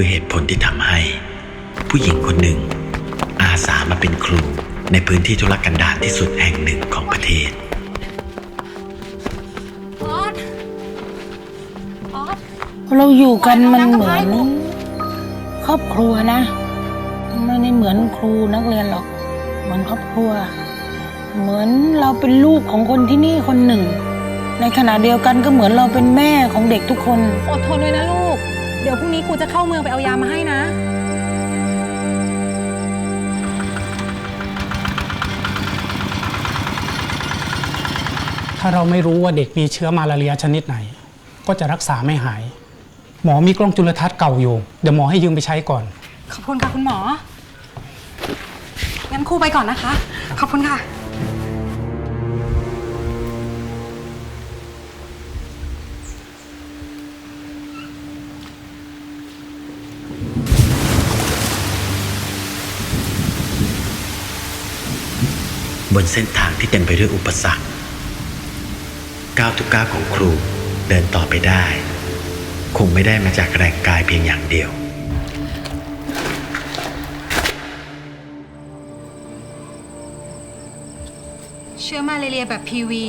อะไรคือเหตุผลที่ทำให้ ผู้หญิงคนหนึ่ง อาสามาเป็นครูในพื้นที่ทุรกันดารที่สุดแห่งหนึ่งของประเทศออสออสเราอยู่กันมันเหมือน ครอบครัวนะ ไม่ได้เหมือนครูนักเรียนหรอก เหมือนครอบครัว เหมือนเราเป็นลูกของคนที่นี่คนหนึ่ง ในขณะเดียวกันก็เหมือนเราเป็นแม่ของเด็กทุกคน อดทนไว้นะลูก เดี๋ยวพรุ่งนี้ครูจะเข้าเมืองไปเอายามาให้นะ ถ้าเราไม่รู้ว่าเด็กมีเชื้อมาลาเรียชนิดไหน ก็จะรักษาไม่หาย หมอมีกล้องจุลทรรศน์เก่าอยู่ เดี๋ยวหมอให้ยืมไปใช้ก่อน ขอบคุณค่ะคุณหมอ งั้นครูไปก่อนนะคะ ขอบคุณค่ะ นเส้นทางที่เต็มไปด้วยอุปสรรคก้าวทุกก้าวของครูเดินต่อไปได้ คงไม่ได้มาจากแรงกายเพียงอย่างเดียว เชื่อมาเรียแบบพีวี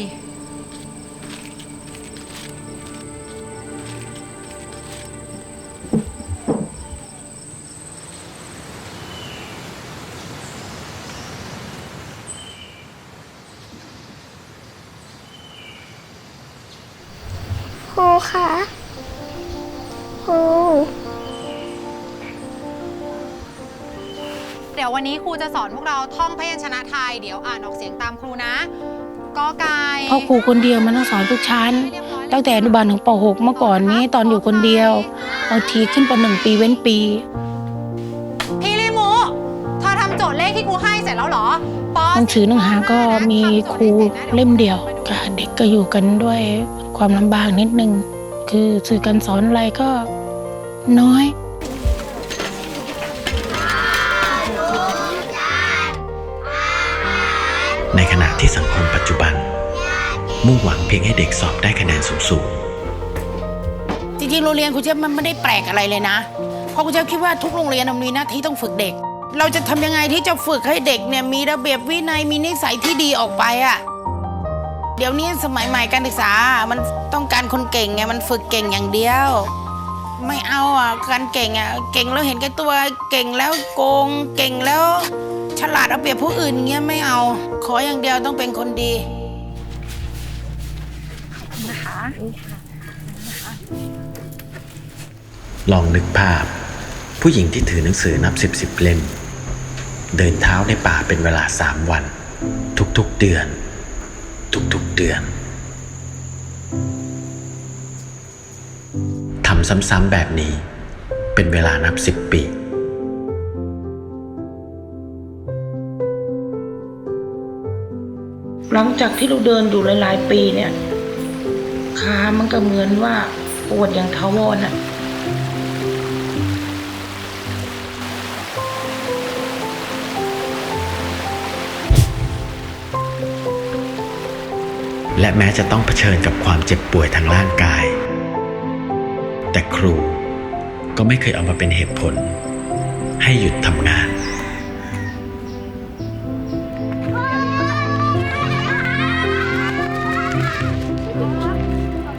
รูคะครูเดี๋ยววันนี้ครูจะสอนพวกเราท่องพยัญชนะไทย เดี๋ยวอ่านออกเสียงตามครูนะกอไก่เพราะครูคนเดียวมันต้องสอนทุกชั้น ตั้งแต่อนุบาลถึงป .6 เมื่อก่อนนี้ตอนอยู่คนเดียวบางทีขึ้นป .1 ปีเว้นปี หนังสือหนังหาก็มีครูเล่มเดียวค่ะเด็กก็อยู่กันด้วยความลำบากนิดนึง คือสื่อการสอนอะไรก็น้อยในขณะที่สังคมปัจจุบัน มุ่งหวังเพียงให้เด็กสอบได้คะแนนสูงจริงๆโรงเรียนครูเจี๊ยบมันไม่ได้แปลกอะไรเลยนะ เพราะครูเจี๊ยบคิดว่าทุกโรงเรียนมันมีหน้าที่ต้องฝึกเด็ก เราจะทำยังไงที่จะฝึกให้เด็กเนี่ยมีระเบียบวินัยมีนิสัยที่ดีออกไปอะเดี๋ยวนี้สมัยใหม่การศึกษา มันต้องการคนเก่งไงมันฝึกเก่งอย่างเดียว ไม่เอาอะการเก่งอะเก่งแล้วเห็นแก่ตัวเก่งแล้วโกงเก่งแล้ว ฉลาดเอาเปรียบผู้อื่นเงี้ยไม่เอา ขออย่างเดียวต้องเป็นคนดีๆลองนึกภาพ ผู้หญิงที่ถือหนังสือนับสิบสิบเล่ม เดินเท้าในป่าเป็นเวลาสามวัน ทุกๆเดือน ทุกๆเดือนทำซ้ำๆแบบนี้ เป็นเวลานับสิบปี หลังจากที่เราเดินอยู่หลายๆปีเนี่ยขามันก็เหมือนว่าปวดอย่างทาวรอะ และแม้จะต้องเผชิญกับความเจ็บป่วยทางร่างกาย แต่ครูก็ไม่เคยเอามาเป็นเหตุผล ให้หยุดทำงาน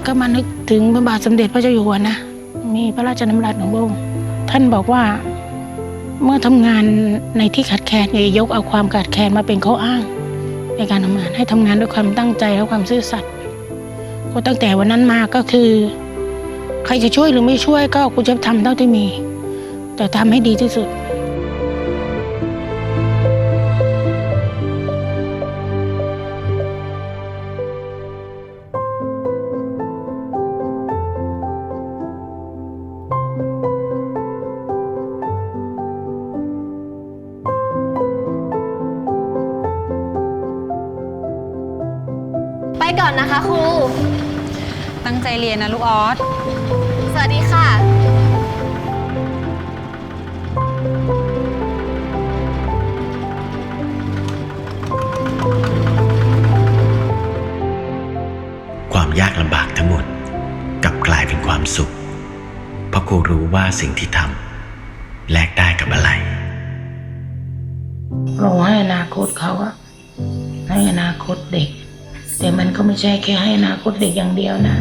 ก็มานึกถึงพระบาทสมเด็จพระเจ้าอยู่หัวนะ มีพระราชดำรัสของพระองค์ท่านบอกว่า เมื่อทำงานในที่ขาดแคลนอย่ายกเอาความขาดแคลนมาเป็นข้ออ้าง ในการทำงานให้ทำงานด้วยความตั้งใจและความซื่อสัตย์ก็ตั้งแต่วันนั้นมาก็คือ ใครจะช่วยหรือไม่ช่วยก็กูจะทำเท่าที่มี แต่ทำให้ดีที่สุด คะครู ตั้งใจเรียนนะลูกออส สวัสดีค่ะ ความยากลำบากทั้งหมดกลับกลายเป็นความสุข เพราะราะครูรู้ว่าสิ่งที่ทำแลกได้กับอะไร เราให้อนาคตเขาอะให้อนาคตเด็ก แต่มันก็ไม่ใช่แค่ให้อนาคตเด็กอย่างเดียวนะ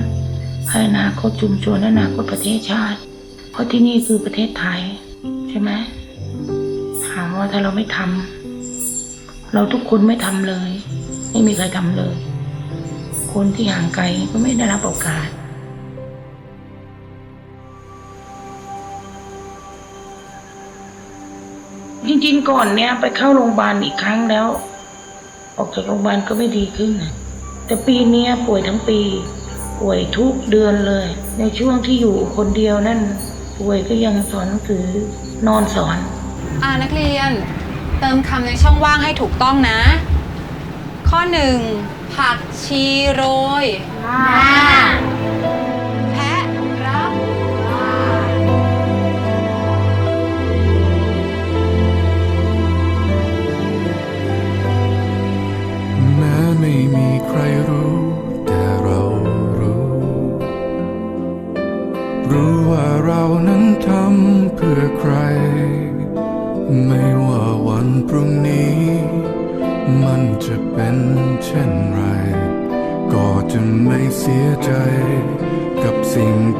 ให้อนาคตชุมชนอนาคตประเทศชาติ เพราะที่นี่คือประเทศไทย ใช่ไหมถามว่าถ้าเราไม่ทำเราทุกคนไม่ทำเลย ไม่มีใครทำเลย คนที่ห่างไกลก็ไม่ได้รับโอกาสจริงๆก่อนเนี้ยไปเข้าโรงพยาบาลอีกครั้งแล้ว ออกจากโรงพยาบาลก็ไม่ดีขึ้นนะ แต่ปีเนี้ยป่วยทั้งปี ป่วยทุกเดือนเลย ในช่วงที่อยู่คนเดียวนั่นป่วยก็ยังสอนหนังสือนอนสอน อ่านักเรียน เติมคำในช่องว่างให้ถูกต้องนะ ข้อหนึ่งผักชีโรยแพ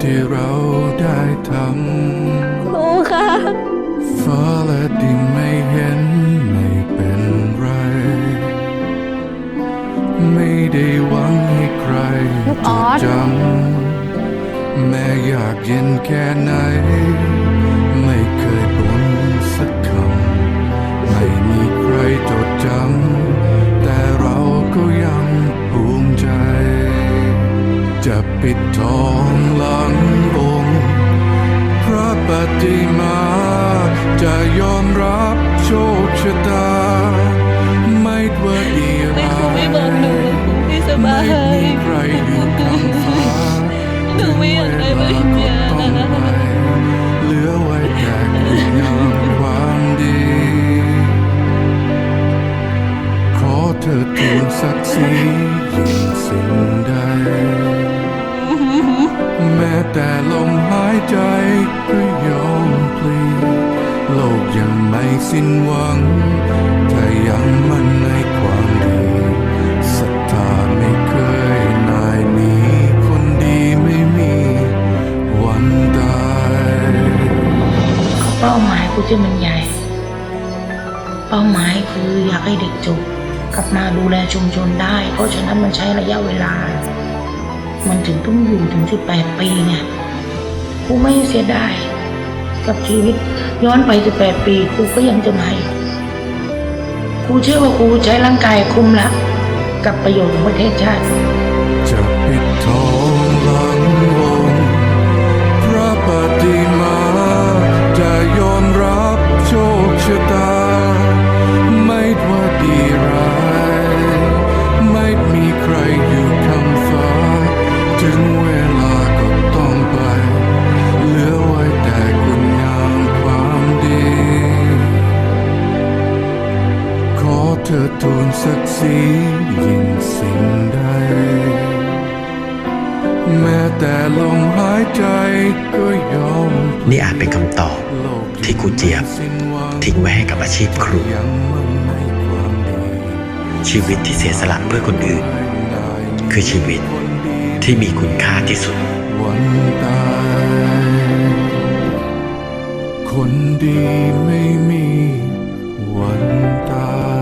ที่เราได้ทำครูค่ะฟ้าและดินไม่เห็นไม่เป็นไร ไม่ได้หวังให้ใครลูกอจอดสจำแม้อยากเย็นแค่ไหน ไม่เคยบ่นสักคำ ไม่มีใครจดจำ ปิดทองหลังองค์พระปฏิมาจะยอมรับโชคชะตา ไม่ว่าดีร้ายไม่บอกหนูไม่สบายใครอยู่กลางฟ้าหนูไม่อยากไปริญญาถึงเวลก็ต้องไปเหลือไว้แต่คุณงามความดี ขอเธอทูลศักดิ์ศรียิ่งสิ่งใด แต่ลมหายใจก็ยอมพลีโลกยังไม่สิ้นหวัง ถ้ายังมั่นในความดีศรัทธาไม่เคยนายหนีคนดีไม่มีวันตายเป้าหมายกูจะมันใหญ่ เป้าหมายคืออยากให้เด็กจบกลับมาดูแลชุมชนได้ เพราะฉะนั้นมันใช้ระยะเวลา มันถึงต้องอยู่ถึง18ปีเนี่ยกูไม่เสียดายกับชีวิต ย้อนไป18ปีกูก็ยังจะมาอีกกูเชื่อว่ากูใช้ร่างกายคุ้มละ กับประโยชน์ของประเทศชาติจะปิดทองหลังองพระปฏิมาจะยอมรับโชคชะตา แต่ลมหายใจก็ยอมนี่อาจเป็นคำตอบที่ครูเจี๊ยบ ทิ้งไว้ให้กับอาชีพครู ชีวิตที่เสียสละเพื่อคนอื่น คือชีวิตที่มีคุณค่าที่สุด วันตายคนดีไม่มีวันตาย